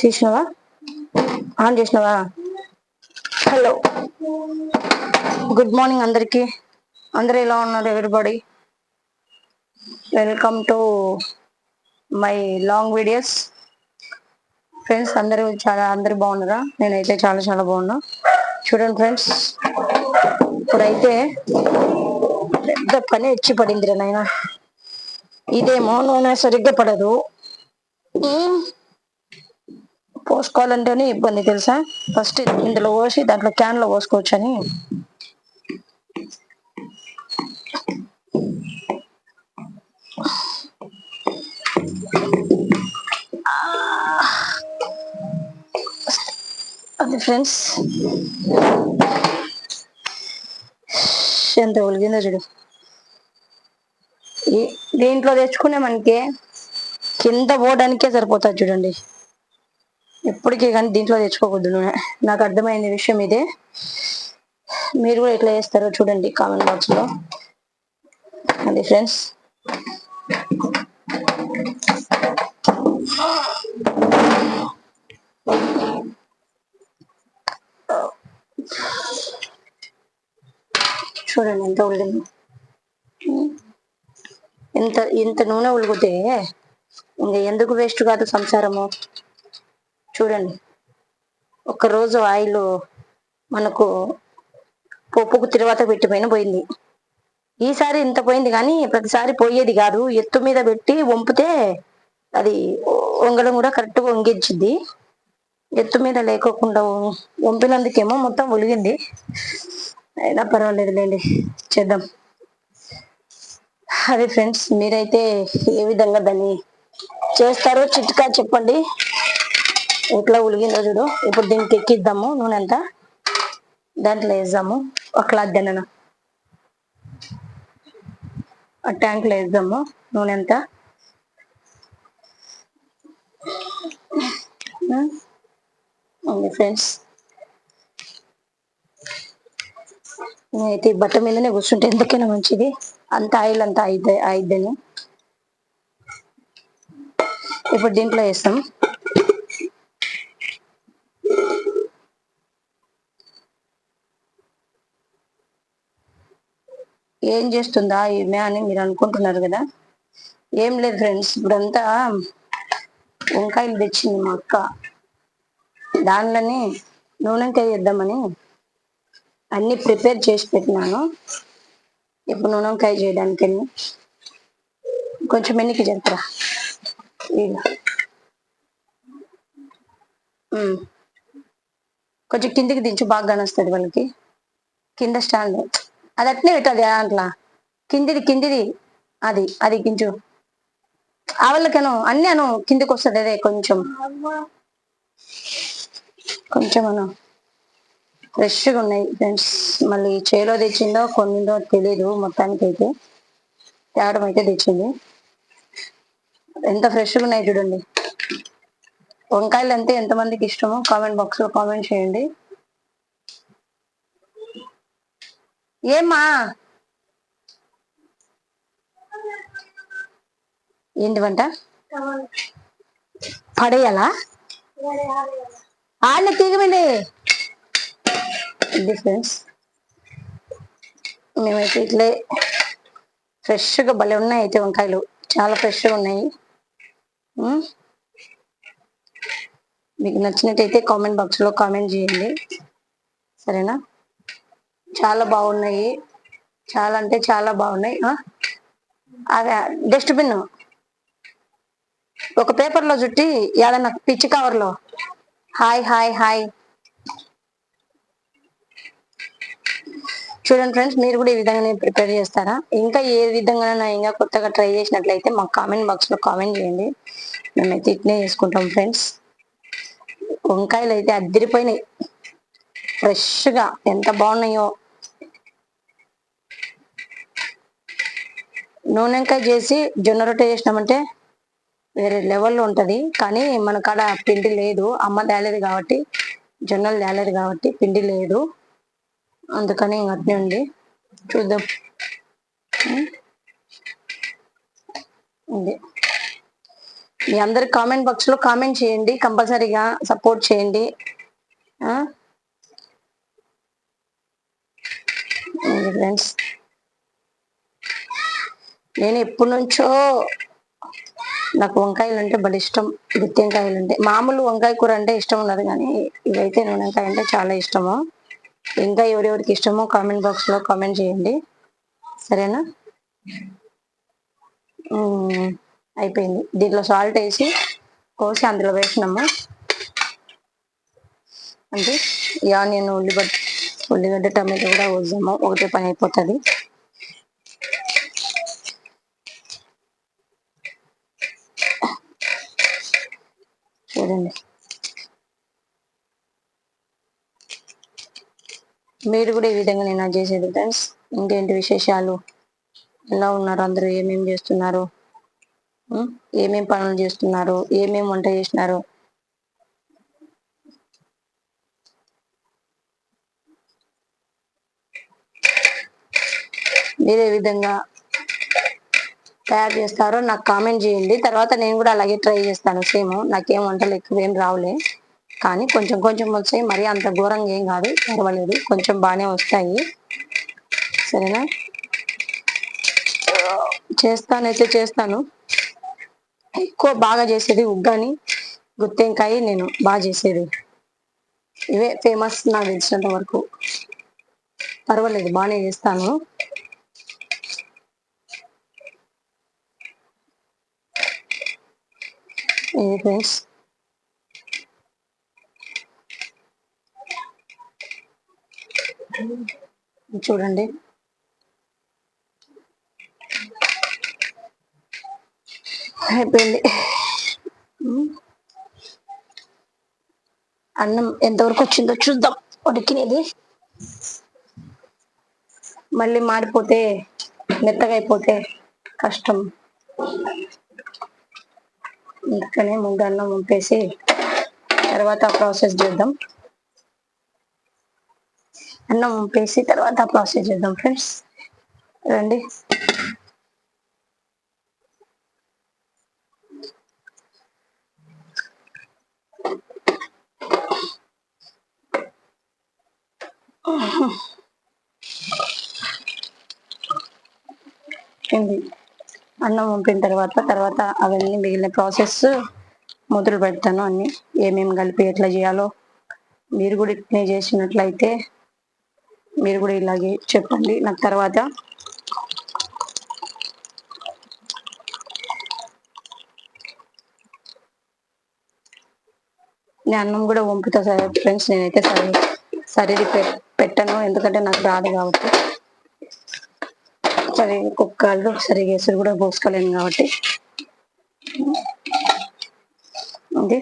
తీసినావా on చేసినావా? Hello. Good morning అందరికి. అందరు ఎలా ఉన్నారు everybody? Welcome to my long videos. Friends అందరూ చాలా అందరు బాగున్నారా? నేనైతే చాలా చాలా బాగున్నా. చూడండి ఫ్రెండ్స్ ఇప్పుడైతే పెద్ద పని వచ్చి పడింది రా నాయన. ఇదేమో నూనె సరిగ్గా పడదు. పోసుకోవాలంటేనే ఇబ్బంది తెలుసా? ఫస్ట్ ఇందులో పోసి దాంట్లో క్యాన్లో పోసుకోవచ్చు అని అది ఫ్రెండ్స్. ఎంత ఒలిగిందో చూడు. దీంట్లో తెచ్చుకునే మనకి కింద పోవడానికే సరిపోతుంది చూడండి. ఎప్పటికీ కానీ దీంట్లో తెచ్చుకోకూడదు. నూనె నాకు అర్థమైంది విషయం ఇదే. మీరు కూడా ఎట్లా చేస్తారో చూడండి కామెంట్ బాక్స్లో. అది ఫ్రెండ్స్. చూడండి ఎంత ఉల్లింది ఇంత ఇంత నూనె ఉలిగితే ఇంకా ఎందుకు వేస్ట్ కాదు సంసారము? చూడండి. రోజు ఆయిల్ మనకు పప్పుకు తిరువాత పెట్టిపోయిన పోయింది. ఈసారి ఇంత పోయింది కానీ ప్రతిసారి పోయేది కాదు. ఎత్తు మీద పెట్టి వంపితే అది వంగడం కూడా కరెక్ట్గా వంగించింది. ఎత్తు మీద లేకోకుండా వంపినందుకేమో మొత్తం ఒలిగింది. అయినా పర్వాలేదులేండి చేద్దాం. అదే ఫ్రెండ్స్ మీరైతే ఏ విధంగా దాన్ని చేస్తారో చిట్కా చెప్పండి. ఎట్లా ఉలిగిందో చూడు. ఇప్పుడు దీనికి ఎక్కిద్దాము నూనె అంతా దాంట్లో వేద్దాము. ఒక క్లాత్ దెన్న ఆ ట్యాంక్లో వేద్దాము నూనె అంతా ఉంది ఫ్రెండ్స్. నేనైతే బట్ట మీదనే కూర్చుంటే ఎందుకైనా మంచిది. అంత ఆయిల్ అంతా అయితే అయిద్దని. ఇప్పుడు దీంట్లో వేస్తాం. ఏం చేస్తుందా ఈమె అని మీరు అనుకుంటున్నారు కదా? ఏం లేదు ఫ్రెండ్స్ ఇప్పుడంతా వంకాయలు తెచ్చింది మా అక్క. దానిలోని నూనెంకాయ చేద్దామని అన్ని ప్రిపేర్ చేసి పెట్టినాను. ఇప్పుడు నూనెంకాయ చేయడానికి వెళ్ళి కొంచెం ఎన్నికి జరుపురా. ఇలా కొంచెం కిందికి దించు బాగా కానొస్తుంది వాళ్ళకి. కింద స్టాండ్. అది అట్నే పెట్టాలి దాంట్లో. కిందిది కిందిది. అది అది గింజు. ఆవలకను అన్ని అను కిందికి వస్తుంది అదే కొంచెం. కొంచెం అను. ఫ్రెష్గా ఉన్నాయి ఫ్రెండ్స్. మళ్ళీ చేలో తెచ్చిందో కొన్నిందో తెలియదు మొత్తానికి అయితే తేవడం అయితే తెచ్చింది. ఎంత ఫ్రెష్గా ఉన్నాయి చూడండి. వంకాయలు అంటే ఎంతమందికి ఇష్టమో కామెంట్ బాక్స్లో కామెంట్ చేయండి. ఏమ్మా? ఏంటి వంట? పడేయాలా? ఆడ తీగమండి. డిఫరెన్స్ మేమైతే ఇట్లే ఫ్రెష్గా భలే ఉన్నాయి అయితే వంకాయలు. చాలా ఫ్రెష్గా ఉన్నాయి. మీకు నచ్చినట్టయితే కామెంట్ బాక్స్లో కామెంట్ చేయండి. సరేనా? చాలా బాగున్నాయి. చాలా అంటే చాలా బాగున్నాయి. అదే డస్ట్బిన్ ఒక పేపర్లో చుట్టి ఏదన్నా పిచ్చి కవర్లో. Hi hi hi. చూడండి ఫ్రెండ్స్ మీరు కూడా ఈ విధంగానే ప్రిపేర్ చేస్తారా? ఇంకా ఏ విధంగా ఇంకా కొత్తగా ట్రై చేసినట్లయితే మాకు కామెంట్ బాక్స్లో కామెంట్ చేయండి. మేమైతే ఇట్నే చేసుకుంటాం ఫ్రెండ్స్. వంకాయలు అయితే అద్దరిపోయినాయి. ఫ్రెష్గా. ఎంత బాగున్నాయో. నూనెంకాయ చేసి జొన్న రొట్టె చేసినామంటే వేరే లెవెల్లో ఉంటుంది. కానీ మన కాడ పిండి లేదు. అమ్మ తేలేదు కాబట్టి జొన్నలు తేలేదు కాబట్టి పిండి లేదు. అందుకని అట్నే ఉంది. చూద్దాం. ఉం? మీ అందరి కామెంట్ బాక్స్లో కామెంట్ చేయండి. కంపల్సరీగా సపోర్ట్ చేయండి. ఫ్రెండ్స్. నేను ఎప్పటి నుంచో నాకు వంకాయలు అంటే బడి ఇష్టం గుత్తి అంటే మామూలు వంకాయ కూర అంటే ఇష్టం ఉన్నది కానీ ఇవైతే నూనెంకాయ అంటే చాలా ఇష్టము. ఇంకా ఎవరెవరికి ఇష్టమో కామెంట్ బాక్స్లో కామెంట్ చేయండి. సరేనా? అయిపోయింది. దీంట్లో సాల్ట్ వేసి కోసి అందులో వేసినాము. అంటే ఈ ఆనియన్ ఉల్లిగడ్డ ఉల్లిగడ్డ టమాటో కూడా వద్దాము ఒకటే పని అయిపోతుంది. చూడండి. మీరు కూడా ఈ విధంగా నేను చేసేది ఫ్రెండ్స్ ఇంకేంటి విశేషాలు? ఎలా ఉన్నారు అందరూ? ఏమేమి చేస్తున్నారు? ఏమేం పనులు చేస్తున్నారు? ఏమేమి వంట చేసినారు? మీరే విధంగా తయారు చేస్తారో నాకు కామెంట్ చేయండి. తర్వాత నేను కూడా అలాగే ట్రై చేస్తాను. సేమ్ నాకేం వంటలు ఎక్కువ ఏం రావులే. కానీ కొంచెం కొంచెం వచ్చాయి. మరీ అంత ఘోరంగా ఏం కాదు. పర్వాలేదు. కొంచెం బాగానే వస్తాయి. సరేనా? చేస్తానైతే చేస్తాను. ఎక్కువ బాగా చేసేది ఉగ్గాని గుత్తెంకాయ నేను బాగా చేసేది. ఇవే ఫేమస్ నాకు తెలిసినంత వరకు. పర్వాలేదు. బాగానే చేస్తాను. ఇది చూడండి. అయిపోయింది. అన్నం ఎంతవరకు వచ్చిందో చూద్దాం. ఉడికినది. మళ్ళీ మాడిపోతే మెత్తగా అయిపోతే కష్టం. అందుకనే ముందు అన్నం ఉంపేసి తర్వాత ప్రాసెస్ చేద్దాం. అన్నం ఉంపేసి తర్వాత ప్రాసెస్ చేద్దాం ఫ్రెండ్స్. రండి. అన్నం పంపిన తర్వాత తర్వాత అవన్నీ మిగిలిన ప్రాసెస్ మొదలు పెడతాను అన్ని. ఏమేమి కలిపి ఎట్లా చేయాలో మీరు కూడా ఇట్లే చేసినట్లయితే మీరు కూడా ఇలాగే చెప్పండి. నాకు తర్వాత నేను అన్నం కూడా వంపుతా సరే ఫ్రెండ్స్ నేనైతే సరే సరే పెట్టను. ఎందుకంటే నాకు రాదు కాబట్టి. సరే కుక్కలు సరిగా గేసులు కూడా పోసుకోలేను కాబట్టి. అది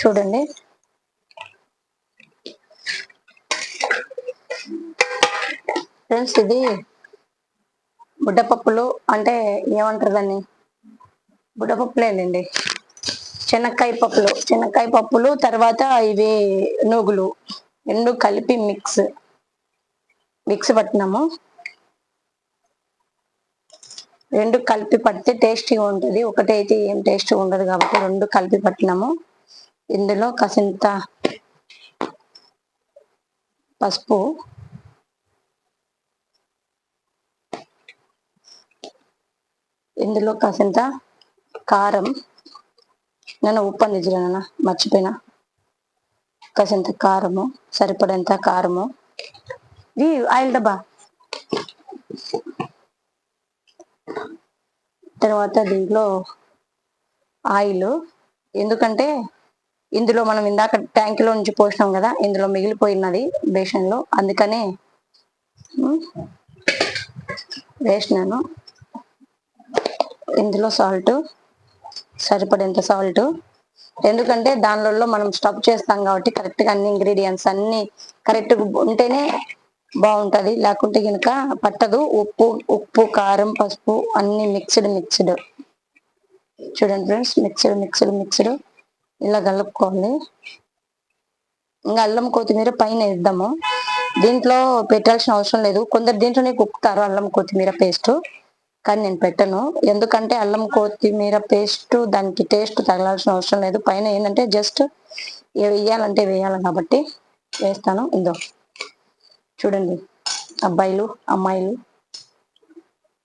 చూడండి. ఫ్రెండ్స్ ఇది బుడ్డపప్పులు అంటే ఏమంటారు దాన్ని? బుడపప్పులేనండి శనక్కాయ పప్పులు. శనక్కాయ పప్పులు తర్వాత ఇవి నూగులు. రెండు కలిపి మిక్స్. మిక్స్ పట్టినాము. రెండు కలిపి పడితే టేస్టీగా ఉంటుంది. ఒకటైతే ఏం టేస్ట్ ఉండదు కాబట్టి రెండు కలిపి పట్టినాము. ఇందులో కసింత పసుపు. ఇందులో కాసింత కారం. నేను ఉప్పు నిజరాన మర్చిపోయినా. కాసింత కారము సరిపడేంత కారము. ఇది ఆయిల్ డబ్బా. తర్వాత దీంట్లో ఆయిల్. ఎందుకంటే ఇందులో మనం ఇందాక ట్యాంక్లో నుంచి పోసినాం కదా ఇందులో మిగిలిపోయినది బేషన్లో. అందుకనే వేసినాను. ఇందులో సాల్ట్. సరిపడేంత సాల్ట్. ఎందుకంటే దానిలో మనం స్టఫ్ చేస్తాం కాబట్టి కరెక్ట్గా అన్ని ఇంగ్రీడియంట్స్ అన్ని కరెక్ట్గా ఉంటేనే బాగుంటుంది. లేకుంటే కనుక పట్టదు. ఉప్పు ఉప్పు కారం పసుపు అన్ని మిక్స్డ్ మిక్స్డ్. చూడండి ఫ్రెండ్స్ మిక్స్డ్ మిక్స్డ్ మిక్స్డ్. ఇలా కలుపుకోవాలి. ఇంకా అల్లం కొత్తిమీర పైన వేద్దాము. దీంట్లో పెట్టాల్సిన అవసరం లేదు. కొందరు దీంట్లోనే కుక్కుతారు అల్లం కొత్తిమీర పేస్ట్. కానీ నేను పెట్టను. ఎందుకంటే అల్లం కొత్తిమీర పేస్ట్ దానికి టేస్ట్ తగలాల్సిన అవసరం లేదు. పైన ఏంటంటే జస్ట్ వేయాలంటే వేయాలి కాబట్టి వేస్తాను. ఇందో చూడండి. అబ్బాయిలు అమ్మాయిలు.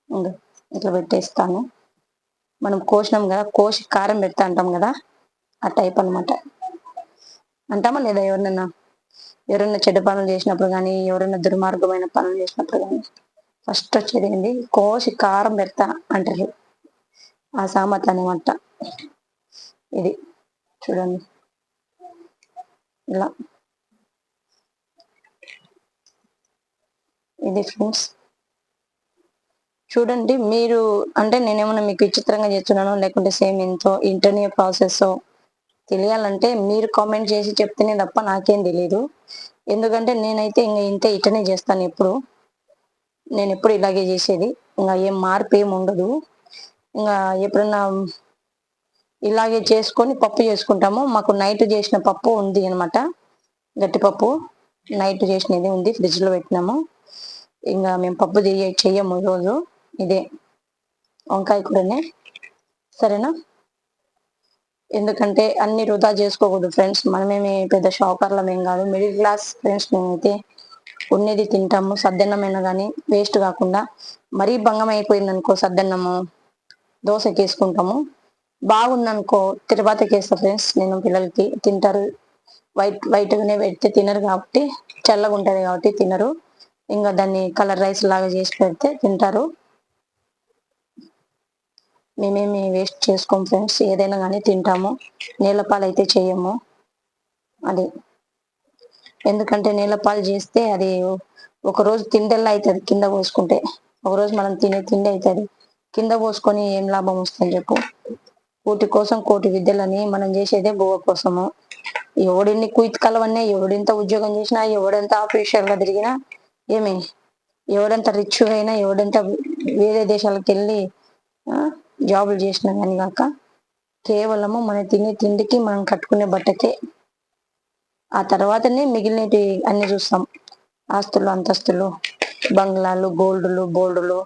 ఇందో ఇట్లా పెట్టేస్తాను. మనం కోసినాం కదా కోసి కారం పెడతా అంటాం కదా ఆ టైప్ అనమాట అంటామా లేదా ఎవరినన్నా? ఎవరైనా చెడ్డ పనులు చేసినప్పుడు కానీ ఎవరైనా దుర్మార్గమైన పనులు చేసినప్పుడు కానీ. ఫస్ట్ వచ్చేది ఏంటి కోసి కారం పెడతా అంటారు ఆ సామెత అనమాట ఇది. చూడండి. ఇలా. ఇది ఫ్రెండ్స్. చూడండి మీరు అంటే నేనేమన్నా మీకు విచిత్రంగా చేస్తున్నాను లేకుంటే సేమ్ ఎంతో ఇంటర్వ్యూ ప్రాసెస్ తెలియాలంటే మీరు కామెంట్ చేసి చెప్తేనే తప్ప నాకేం తెలియదు ఎందుకంటే నేనైతే ఇంకా ఇంతే ఇటనే చేస్తాను ఎప్పుడు. నేను ఎప్పుడు ఇలాగే చేసేది. ఇంకా ఏం మార్పు ఏమి ఉండదు. ఇంకా ఎప్పుడన్నా ఇలాగే చేసుకొని పప్పు చేసుకుంటాము. మాకు నైట్ చేసిన పప్పు ఉంది అనమాట గట్టిపప్పు నైట్ చేసినది ఉంది. ఫ్రిడ్జ్లో పెట్టినాము. ఇంకా మేము పప్పు చేయ చెయ్యము ఈరోజు. ఇదే వంకాయ కూరనే. సరేనా? ఎందుకంటే అన్ని వృధా చేసుకోకూడదు ఫ్రెండ్స్. మనమేమి పెద్ద షాపర్లం ఏం కాదు. మిడిల్ క్లాస్ ఫ్రెండ్స్ మేమైతే ఉండేది తింటాము సద్దన్నమైనా కానీ వేస్ట్ కాకుండా మరీ భంగం అయిపోయింది అనుకో సద్దన్నము దోశకి వేసుకుంటాము బాగుందనుకో తిరుపతికి వేస్తా ఫ్రెండ్స్ నేను పిల్లలకి తింటారు. వైట్ వైట్గానే పెడితే తినరు కాబట్టి చల్లగా ఉంటుంది కాబట్టి తినరు. ఇంకా దాన్ని కలర్ రైస్ లాగా చేసి పెడితే తింటారు. మేమేమి వేస్ట్ చేసుకోం ఫ్రెండ్స్ ఏదైనా కానీ తింటాము. నీళ్ళపాలు అయితే చేయము అది. ఎందుకంటే నేలపాలు చేస్తే అది ఒక రోజు తిండెల్లా అవుతుంది కింద పోసుకుంటే. ఒక రోజు మనం తినే తిండి అవుతుంది కింద పోసుకొని ఏం లాభం వస్తుంది చెప్పు? కోటి కోసం కోటి విద్యలని మనం చేసేదే బువ్వ కోసము. ఎవడిన్ని కుయిత్ కలవన్నీ ఎవడింత ఉద్యోగం చేసినా ఎవడెంత ఆఫీషియల్గా తిరిగినా ఏమి? ఎవడెంత రిచ్ అయినా ఎవడెంత వేరే దేశాలకు వెళ్ళి జాబులు చేసినా కానీ కాక కేవలము మనం తినే తిండికి మనం కట్టుకునే బట్టకే ఆ తర్వాతనే మిగిలినవి అన్ని చూస్తాం. ఆస్తులు అంతస్తులు బంగ్లాలు గోల్డ్లు బోల్డ్లు.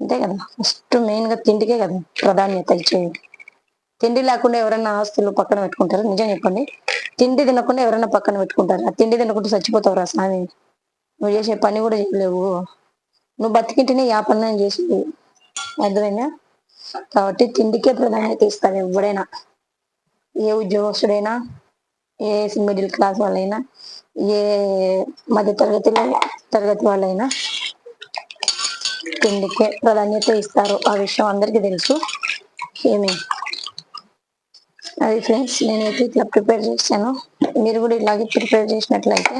అంతే కదా. ఫస్ట్ మెయిన్గా తిండికే కదా ప్రాధాన్యత ఇచ్చేది. తిండి లేకుండా ఎవరైనా ఆస్తులు పక్కన పెట్టుకుంటారు? నిజం చెప్పండి. తిండి తినకుండా ఎవరైనా పక్కన పెట్టుకుంటారు? ఆ తిండి తినకుండా చచ్చిపోతావురా స్వామి. నువ్వు చేసే పని కూడా చేయలేవు. నువ్వు బతికింటేనే యా పని చేసి అర్థమైనా కాబట్టి తిండికే ప్రాధాన్యత ఇస్తారు ఎవడైనా. ఏ ఉద్యోగస్తుడైనా ఏ మిడిల్ క్లాస్ వాళ్ళైనా ఏ మధ్య తరగతిలో తరగతి వాళ్ళైనా తిండికే ప్రాధాన్యత ఇస్తారు. ఆ విషయం అందరికీ తెలుసు. ఏమి? అది ఫ్రెండ్స్ నేనైతే ఇట్లా ప్రిపేర్ చేశాను. మీరు కూడా ఇలాగే ప్రిపేర్ చేసినట్లయితే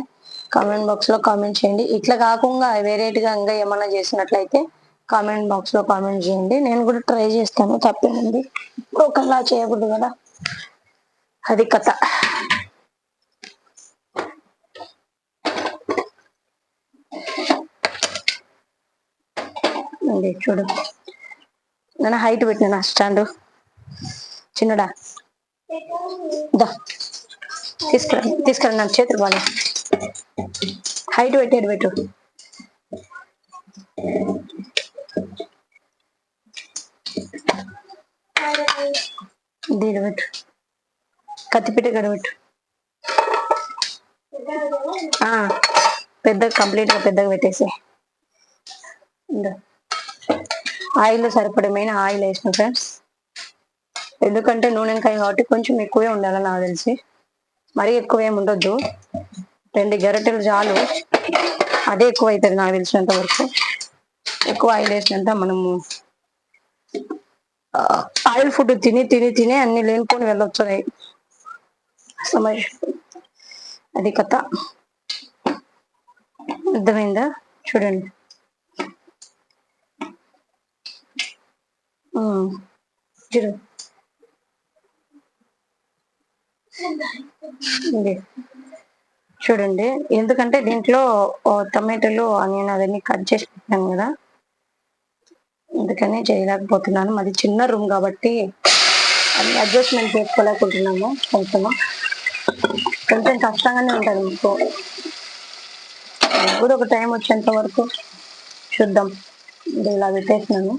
కామెంట్ బాక్స్లో కామెంట్ చేయండి. ఇట్లా కాకుండా వేరేటిగా ఇంకా ఏమైనా చేసినట్లయితే కామెంట్ బాక్స్లో కామెంట్ చేయండి. నేను కూడా ట్రై చేస్తాను తప్పేముంది. ఒకలా చేయకూడదు కదా. అది కథ. ఉంది చూడు. నన్ను హైట్ పెట్టిన స్టాండ్ చిన్నడా? దా. తీసుకురా తీసుకురా నా చేతులు బాగా. హైట్ పెట్టాడు పెట్టు. దీని పెట్టు. కత్తిపీట గడబెట్టు పెద్ద కంప్లీట్గా పెద్దగా పెట్టేసి ఆయిల్ సరిపడమైన ఆయిల్ వేసిన ఫ్రెండ్స్. ఎందుకంటే నూనెకాయ కాబట్టి కొంచెం ఎక్కువే ఉండాలి నాకు తెలిసి. మరీ ఎక్కువ ఏమి ఉండొద్దు. రెండు గరిటెలు చాలు. అదే ఎక్కువ అవుతుంది నాకు తెలిసినంత వరకు. ఎక్కువ ఆయిల్ వేసినంత మనము ఆయిల్ ఫుడ్ తిని తిని తిని అన్ని లేనుకొని వెళ్ళొచ్చున్నాయి సమయ అది కథ. అర్థమైందా? చూడండి. జీరో చూడండి ఎందుకంటే దీంట్లో టమాటాలు ఆనియన్ అవన్నీ కట్ చేసి పెట్టాను కదా. అందుకని చేయలేకపోతున్నాను. మాది చిన్న రూమ్ కాబట్టి అడ్జస్ట్మెంట్ చేసుకోలేకుంటున్నాము. కొంచెం కొంచెం కష్టంగానే ఉంటుంది మీకు. కూడా ఒక టైం వచ్చేంత వరకు చూద్దాం. ఇలా పెట్టేసినాను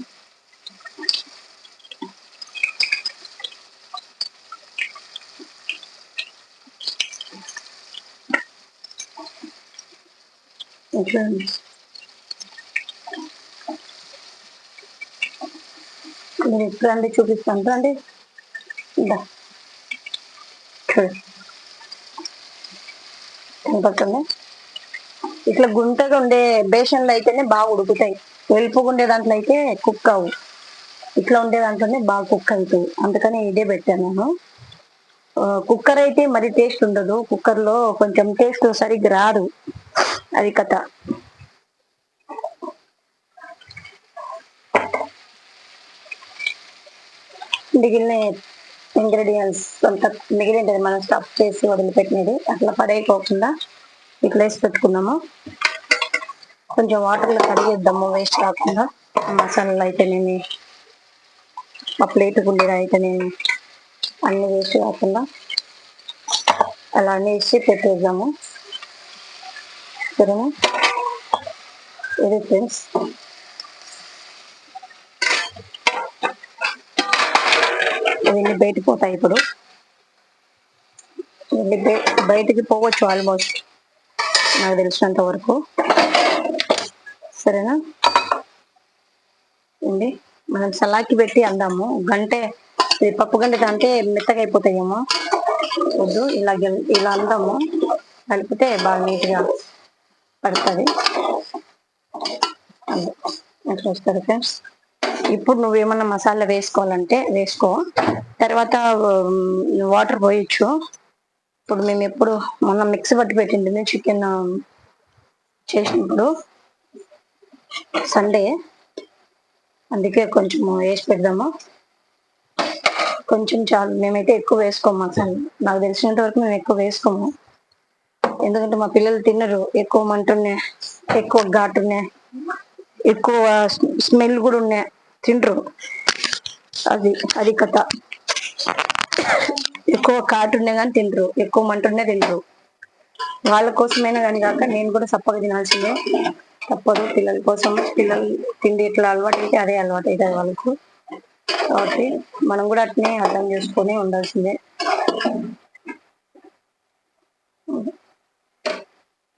ఇది మీరు ఇప్పుడు రండి చూపిస్తాను. రండి. ఇందా. చూడండి కనపడుతుంది? ఇట్లా గుంటగా ఉండే బేషన్లు అయితేనే బాగా ఉడుకుతాయి. వెలుపుగా ఉండే దాంట్లో అయితే కుక్ అవు. ఇట్లా ఉండే దాంట్లోనే బాగా కుక్ అవుతాయి. అందుకని ఇదే పెట్టాను నేను. కుక్కర్ అయితే మరి టేస్ట్ ఉండదు. కుక్కర్లో కొంచెం టేస్ట్ సరిగ్గా రాదు. అది కథ. మిగిలిన ఇంగ్రీడియంట్స్ అంత మిగిలినది మనం స్టఫ్ చేసి వదిలిపెట్టినది. అట్లా పడేయకోకుండా ఇట్లా వేసి పెట్టుకున్నాము. కొంచెం వాటర్లో కడిగేద్దాము వేస్ట్ కాకుండా మసాలాలు అయితేనేమి ఆ ప్లేట్ గుండెలు అయితేనేమి అన్ని వేస్ట్ కాకుండా అలా అన్ని వేసి పెట్టేద్దాము. సరేనా ఇది ఫ్రెండ్స్. ఇవన్నీ బయటకు పోతాయి ఇప్పుడు. వెళ్ళి బయటికి పోవచ్చు ఆల్మోస్ట్ నాకు తెలిసినంత వరకు. సరేనా? అండి మనం సలాకి పెట్టి అందాము. గంటే ఇది పప్పు గంట అంటే మెత్తగా అయిపోతాయేమో. వద్దు ఇలా గెల్- ఇలా అందాము. కలిపితే బాగా నీట్గా పడుతుంది. అంతే వస్తుంది ఫ్రెండ్స్ ఇప్పుడు నువ్వేమన్నా మసాలా వేసుకోవాలంటే వేసుకో. తర్వాత వాటర్ పోయచ్చు. ఇప్పుడు మేము ఎప్పుడు మొన్న మిక్సీ పట్టి పెట్టింది చికెన్ చేసినప్పుడు. సండే. అందుకే కొంచెం వేసి పెడదాము. కొంచెం చాలు మేమైతే ఎక్కువ వేసుకోము మసాలా. నాకు తెలిసినంత వరకు మేము ఎక్కువ వేసుకోము. ఎందుకంటే మా పిల్లలు తినరు. ఎక్కువ మంటున్నాయి ఎక్కువ ఘాటున్నాయి ఎక్కువ స్మెల్ కూడా ఉన్నాయి. తినరు అది అది కథ. ఎక్కువ కాటున్నా కానీ తినరు ఎక్కువ మంటున్నా తినరు వాళ్ళ కోసమైనా కానీ కాక నేను కూడా చప్పగా తినాల్సిందే. తప్పదు. పిల్లల కోసం పిల్లలు తిండి ఎట్లా అలవాటు అయితే అదే అలవాటు అవుతుంది వాళ్ళకు. కాబట్టి మనం కూడా అట్నే అర్థం చేసుకొని ఉండాల్సిందే.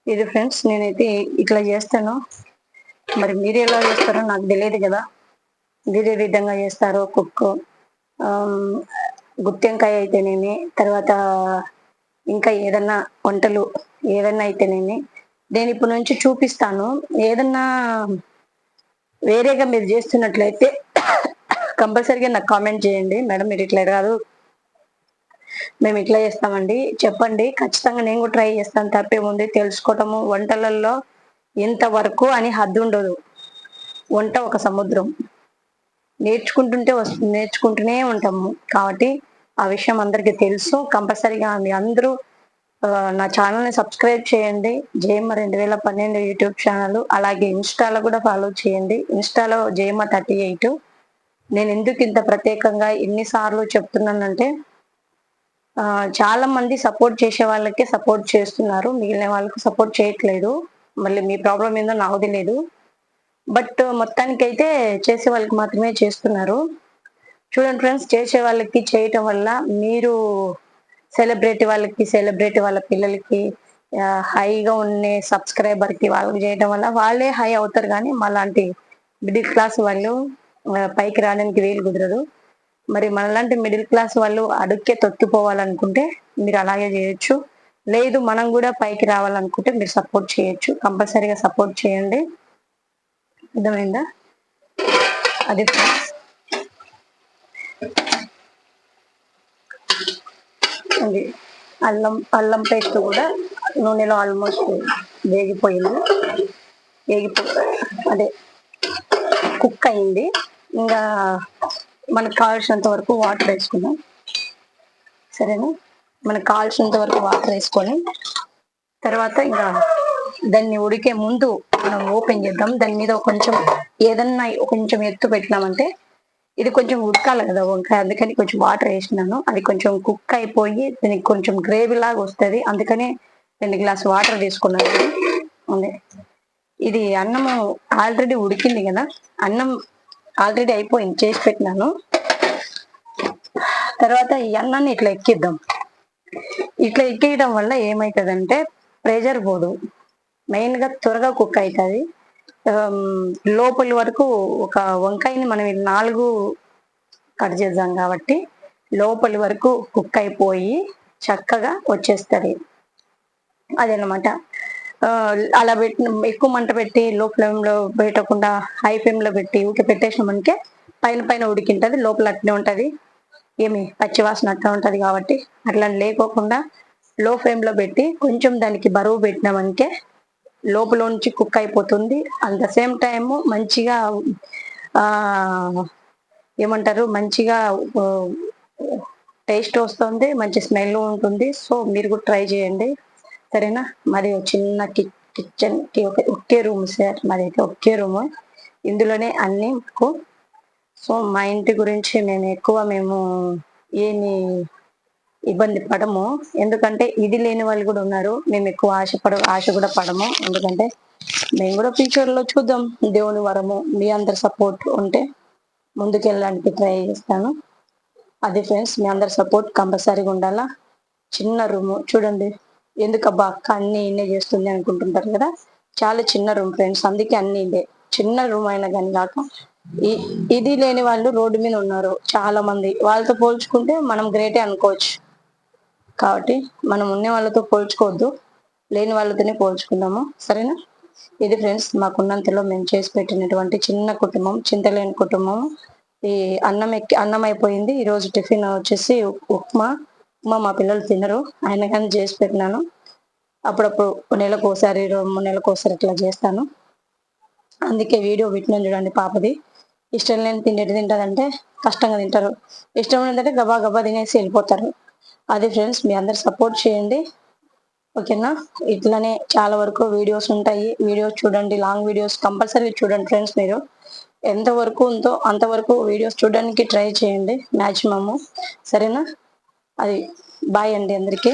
ఇది ఫ్రెండ్స్ నేనైతే ఇట్లా చేస్తాను. మరి మీరు ఎలా చేస్తారో నాకు తెలియదు కదా. మీరు ఏ విధంగా చేస్తారో కుక్ గుత్తెంకాయ అయితేనేమి తర్వాత ఇంకా ఏదన్నా వంటలు ఏదన్నా అయితేనేమి నేను ఇప్పటి నుంచి చూపిస్తాను. ఏదన్నా వేరేగా మీరు చేస్తున్నట్లయితే కంపల్సరీగా నాకు కామెంట్ చేయండి. మేడం మీరు ఇట్లా కాదు. మేము ఇట్లా చేస్తామండి. చెప్పండి. ఖచ్చితంగా నేను కూడా ట్రై చేస్తాను. తప్పేముంది తెలుసుకోవటము. వంటలలో ఇంతవరకు అని హద్దు ఉండదు. వంట ఒక సముద్రం. నేర్చుకుంటుంటే వస్తుంది నేర్చుకుంటూనే ఉంటాము. కాబట్టి ఆ విషయం అందరికీ తెలుసు. కంపల్సరీగా మీ అందరూ నా ఛానల్ని సబ్స్క్రైబ్ చేయండి. జేమ రెండు వేల పన్నెండు యూట్యూబ్ ఛానల్. అలాగే ఇన్స్టాలో కూడా ఫాలో చేయండి. ఇన్స్టాలో జేమ థర్టీ ఎయిట్. నేను ఎందుకు ఇంత ప్రత్యేకంగా ఎన్నిసార్లు చెప్తున్నానంటే అంటే చాలా మంది సపోర్ట్ చేసే వాళ్ళకే సపోర్ట్ చేస్తున్నారు. మిగిలిన వాళ్ళకి సపోర్ట్ చేయట్లేదు. మళ్ళీ మీ ప్రాబ్లం ఏందో నాకు తెలియదు బట్ మొత్తానికైతే చేసే వాళ్ళకి మాత్రమే చేస్తున్నారు. చూడండి ఫ్రెండ్స్ చేసే వాళ్ళకి చేయటం వల్ల మీరు సెలబ్రిటీ వాళ్ళకి సెలబ్రిటీ వాళ్ళ పిల్లలకి హైగా ఉండే సబ్స్క్రైబర్కి వాళ్ళకి చేయటం వల్ల వాళ్ళే హై అవుతారు. కానీ మాలాంటి మిడిల్ క్లాస్ వాళ్ళు పైకి రావడానికి వీలు కుదరదు. మరి మనలాంటి మిడిల్ క్లాస్ వాళ్ళు అడుక్కే తొక్కిపోవాలనుకుంటే మీరు అలాగే చేయొచ్చు. లేదు మనం కూడా పైకి రావాలనుకుంటే మీరు సపోర్ట్ చేయొచ్చు. కంపల్సరీగా సపోర్ట్ చేయండి. అర్థమైందా? అది అది అల్లం అల్లం పేస్ట్ కూడా నూనెలో ఆల్మోస్ట్ వేగిపోయింది. వేగిపో అదే కుక్ అయింది. ఇంకా మనకు కావాల్సినంత వరకు వాటర్ వేసుకుందాం. సరేనా? మనకు కావాల్సినంత వరకు వాటర్ వేసుకొని తర్వాత ఇంకా దాన్ని ఉడికే ముందు మనం ఓపెన్ చేద్దాం. దాని మీద కొంచెం ఏదన్నా కొంచెం ఎత్తు పెట్టినామంటే ఇది కొంచెం ఉడకాలి కదా వంకాయ. అందుకని కొంచెం వాటర్ వేసినాను. అది కొంచెం కుక్ అయిపోయి దీనికి కొంచెం గ్రేవీ లాగా వస్తుంది. అందుకని రెండు గ్లాస్ వాటర్ తీసుకున్నాను. ఇది అన్నము ఆల్రెడీ ఉడికింది కదా. అన్నం ఆల్రెడీ అయిపోయింది చేసి పెట్టినాను. తర్వాత ఈ అన్నాన్ని ఇట్లా ఎక్కిద్దాం. ఇట్లా ఎక్కేయడం వల్ల ఏమవుతుందంటే ప్రెషర్ పోదు. మెయిన్గా త్వరగా కుక్ అవుతుంది లోపలి వరకు ఒక వంకాయని మనం నాలుగు కట్ చేద్దాం కాబట్టి లోపలి వరకు కుక్ అయిపోయి చక్కగా వచ్చేస్తుంది. అదనమాట అలా పెట్టి ఎక్కువ మంట పెట్టి లో ఫ్లేమ్లో పెట్టకుండా హై ఫ్లేమ్లో పెట్టి ఊకే పెట్టేసినామనికే పైన పైన ఉడికింటది లోపల అట్లే ఉంటుంది. ఏమి పచ్చివాసన అట్లా ఉంటుంది కాబట్టి అట్లా లేకోకుండా లో ఫ్లేమ్లో పెట్టి కొంచెం దానికి బరువు పెట్టినామంటే లోపల నుంచి కుక్ అయిపోతుంది. అట్ ద సేమ్ టైము మంచిగా ఏమంటారు మంచిగా టేస్ట్ వస్తుంది మంచి స్మెల్ ఉంటుంది. సో మీరు కూడా ట్రై చేయండి. సరేనా? మరి చిన్న కిచెన్కి ఒకే రూమ్ సార్ మరి అయితే ఒకే రూమ్. ఇందులోనే అన్ని సో మా ఇంటి గురించి మేము ఎక్కువ మేము ఏమి ఇబ్బంది పడము. ఎందుకంటే ఇది లేని వాళ్ళు కూడా ఉన్నారు. మేము ఎక్కువ ఆశపడ ఆశ కూడా పడము. ఎందుకంటే మేము కూడా ఫ్యూచర్లో చూద్దాం. దేవుని వరము మీ అందరి సపోర్ట్ ఉంటే ముందుకెళ్ళడానికి ట్రై చేస్తాను. అది ఫ్రెండ్స్ మీ అందరి సపోర్ట్ కంపల్సరీగా ఉండాలా? చిన్న రూము చూడండి. ఎందుకబ్బా అక్క అన్ని ఇన్నే చేస్తుంది అనుకుంటుంటారు కదా. చాలా చిన్న రూమ్ ఫ్రెండ్స్ అందుకే అన్ని ఇదే చిన్న రూమ్ అయినా కానీ కాక ఇది లేని వాళ్ళు రోడ్డు మీద ఉన్నారు చాలా మంది వాళ్ళతో పోల్చుకుంటే మనం గ్రేటే అనుకోవచ్చు. కాబట్టి మనం ఉన్న వాళ్ళతో పోల్చుకోవద్దు. లేని వాళ్ళతోనే పోల్చుకుందాము. సరేనా? ఇది ఫ్రెండ్స్ మాకున్నంతలో మేము చేసి పెట్టినటువంటి చిన్న కుటుంబం చింతలేని కుటుంబం. ఈ అన్నం ఎక్కి అన్నం అయిపోయింది. ఈరోజు టిఫిన్ వచ్చేసి ఉప్మా ఉప్మా మా పిల్లలు తినరు. ఆయన కానీ చేసి పెట్టినాను అప్పుడప్పుడు నెలకు ఒకసారి మూడు నెలలకు ఒకసారి ఇట్లా చేస్తాను. అందుకే వీడియో పెట్టినాను చూడండి పాపది. ఇష్టం లేని తిండి తింటుందంటే కష్టంగా తింటారు. ఇష్టం లేదంటే గబా గబా తినేసి వెళ్ళిపోతారు. అది ఫ్రెండ్స్ మీ అందరు సపోర్ట్ చేయండి. ఓకేనా? ఇట్లానే చాలా వరకు వీడియోస్ ఉంటాయి. వీడియోస్ చూడండి లాంగ్ వీడియోస్ కంపల్సరీ చూడండి ఫ్రెండ్స్ మీరు. ఎంతవరకు ఉందో అంతవరకు వీడియోస్ చూడడానికి ట్రై చేయండి మ్యాక్సిమము సరేనా? అది బాయ్ అండి అందరికీ.